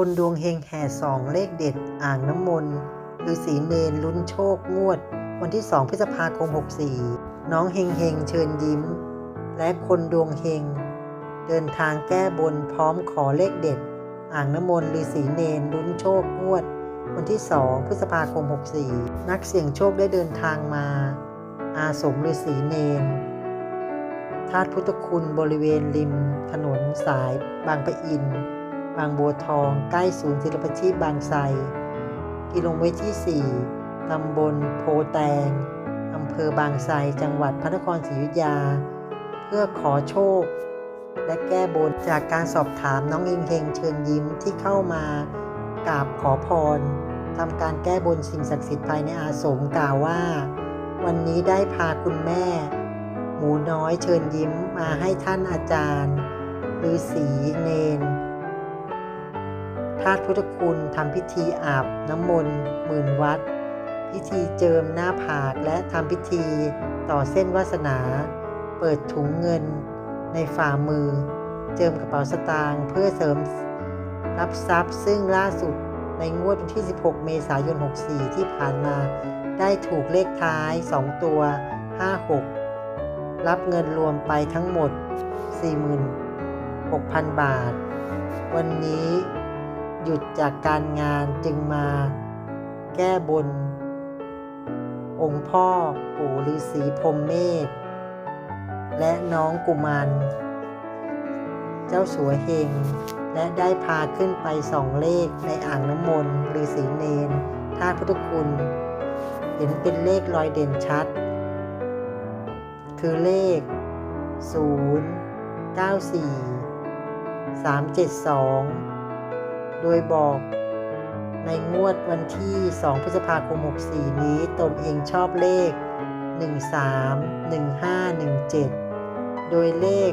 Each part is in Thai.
คนดวงเฮงแห่สองเลขเด็ดอ่างน้ำมนต์ฤาษีเนนลุ้นโชคงวด วันที่ 2 พฤษภาคม 64 น้องเฮงเฮงเชิญยิ้ม และคนดวงเฮง เดินทางแก้บนพร้อมขอเลขเด็ด อ่างน้ำมนต์ฤาษีเนนลุ้นโชคงวด วันที่ 2 พฤษภาคม 64 นักเสี่ยงโชคได้เดินทางมา อาสมฤาษีเนนธาตุพุทธคุณบริเวณริม ถนนสายบางปะอิน บางบัวทองใกล้ศูนย์ศิลปชีพบางไทรกิโลเมตรที่ 4 ตำบลโพแตง อำเภอบางไทรจังหวัดพระนครศรีอยุธยา เพื่อขอโชค และแก้บนจากการสอบถามน้องอิงเฮงเชิญยิ้มที่เข้ามากราบขอพรทำการแก้บนสิ่งศักดิ์สิทธิ์ภายในอาสมกล่าวว่า วันนี้ได้พาคุณแม่ หมูน้อยเชิญยิ้มมาให้ท่านอาจารย์ฤาษีเนนาตุพุทธคุณทำพิธีอาบน้ำมนต์หมื่นวัด พิธีเจิมหน้าผากและทำพิธีต่อเส้นวาสนา เปิดถุงเงินในฝ่ามือ เจิมกระเป๋าสตางค์เพื่อเสริมรับทรัพย์ซึ่งล่าสุดในงวดวันที่ 16 เมษายน 64 ที่ผ่านมา ได้ถูกเลขท้าย 2 ตัว 56 รับเงินรวมไปทั้งหมด 46,000 บาท วันนี้ หยุดจากการงานจึงมาแก้บน องค์พ่อปู่ฤาษีพรมเมธและน้องกุมารเจ้าสัวเฮง และได้พาขึ้นไปสองเลขในอ่างน้ำมนต์ฤาษีเนนท่าตุพุทธคุณ เห็นเป็นเลขรอยเด่นชัด คือเลข 0 9 4 3 7 2 โดยบอก ในงวดวันที่ 2 พฤษภาคม 64 นี้ตนเองชอบเลข 13 15 17 โดยเลข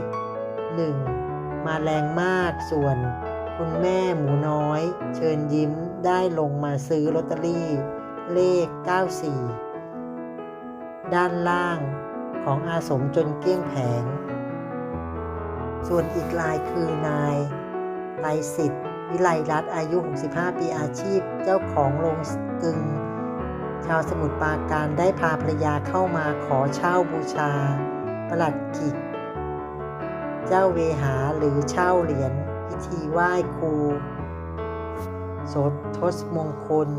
1 มาแรงมากส่วน คุณแม่หมูน้อย เชิญยิ้มได้ลงมาซื้อลอตเตอรี่เลข 94 ด้านล่างของอาสมจนเกลี้ยงแผง ส่วนอีกรายคือนายไตรสิทธิ์ วิไลรัตอายุ 65 ปีอาชีพ เจ้าของโรงกึง ชาวสมุทรปราการได้พาภรรยาเข้ามาขอเช่าบูชา ประหลัดขิก เจ้าเวหาหรือเช่าเหรียญพิธีไหว้ครูโสทศมงคล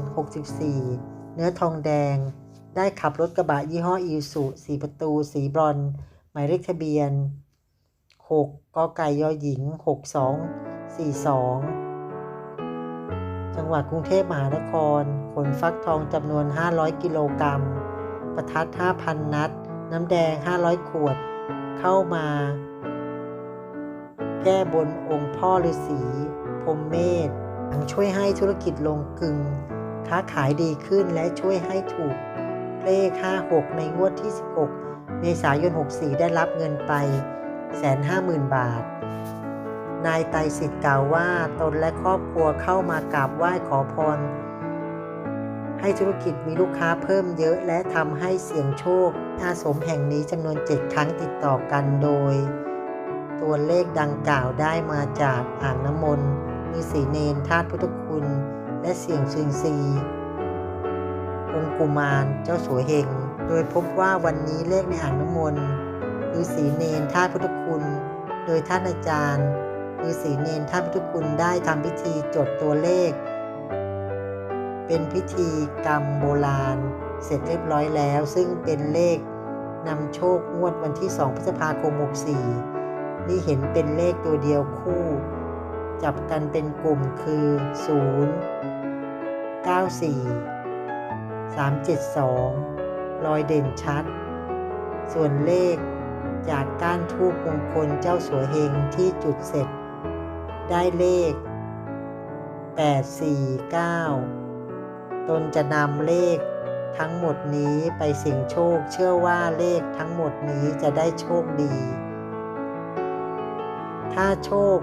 64 เนื้อทองแดง ได้ขับรถกระบะยี่ห้ออีสุสีประตู สีบรอนหมายเลขทะเบียน 6กไก่ยอหญิง 6242 จังหวัดกรุงเทพมหานคร ขนฟักทองจำนวน 500 กิโลกรัม ประทัด 5,000 นัด น้ำแดง 500 ขวด เข้ามา แก้บนองค์พ่อฤาษีพรมเมธทั้งช่วยให้ธุรกิจลงกึง ค้าขายดีขึ้นและช่วยให้ถูกเลข 56 ในงวดที่ 16 เมษายน 64 ได้รับเงินไป 150,000 บาท นายไตสิทธิ์กล่าวว่าตนและครอบครัวเข้ามากราบไหว้ขอพร ให้ธุรกิจมีลูกค้าเพิ่มเยอะและทำให้เสี่ยงโชค อาสมแห่งนี้จำนวน 7 ครั้งติดต่อกันโดย ตัวเลขดังกล่าวได้มาจากอ่างน้ำมนต์ฤาษีเนนธาตุพุทธคุณ และเสียงซึนซีองกุมารเจ้าสัวเฮง โดยพบว่าวันนี้เลขในอ่างน้ำมนต์ฤาษีเนนธาตุพุทธคุณ โดยท่านอาจารย์ ฤาษีเนนธาตุพุทธคุณได้ทำพิธีจดตัวเลข เป็นพิธีกรรมโบราณ เสร็จเรียบร้อยแล้ว ซึ่งเป็นเลขนำโชคงวดวันที่ 2 พฤษภาคม 64 นี่เห็นเป็นเลขตัวเดียวคู่ จับกันเป็นกลุ่มคือ 0 94 372 รอยเด่นชัด ส่วนเลขจากก้านทูปมงคลเจ้าสัวเฮงที่จุดเสร็จ ได้เลข 849 ตนจะนำเลขทั้งหมดนี้ไปเสี่ยงโชค เชื่อว่าเลขทั้งหมดนี้จะได้โชคดี ถ้าโชค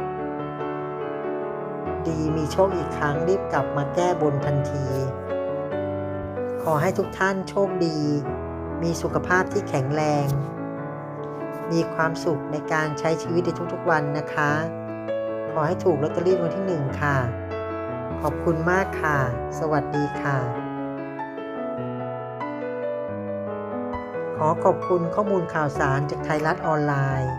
ดีมีโชคอีกครั้งรีบกลับมาแก้บนทันที ขอให้ทุกท่านโชคดี มีสุขภาพที่แข็งแรง มีความสุขในการใช้ชีวิตในทุกๆวันนะคะ ขอให้ถูกลอตเตอรี่วันที่หนึ่งค่ะ ขอบคุณมากค่ะ สวัสดีค่ะ ขอขอบคุณข้อมูลข่าวสารจากไทยรัฐออนไลน์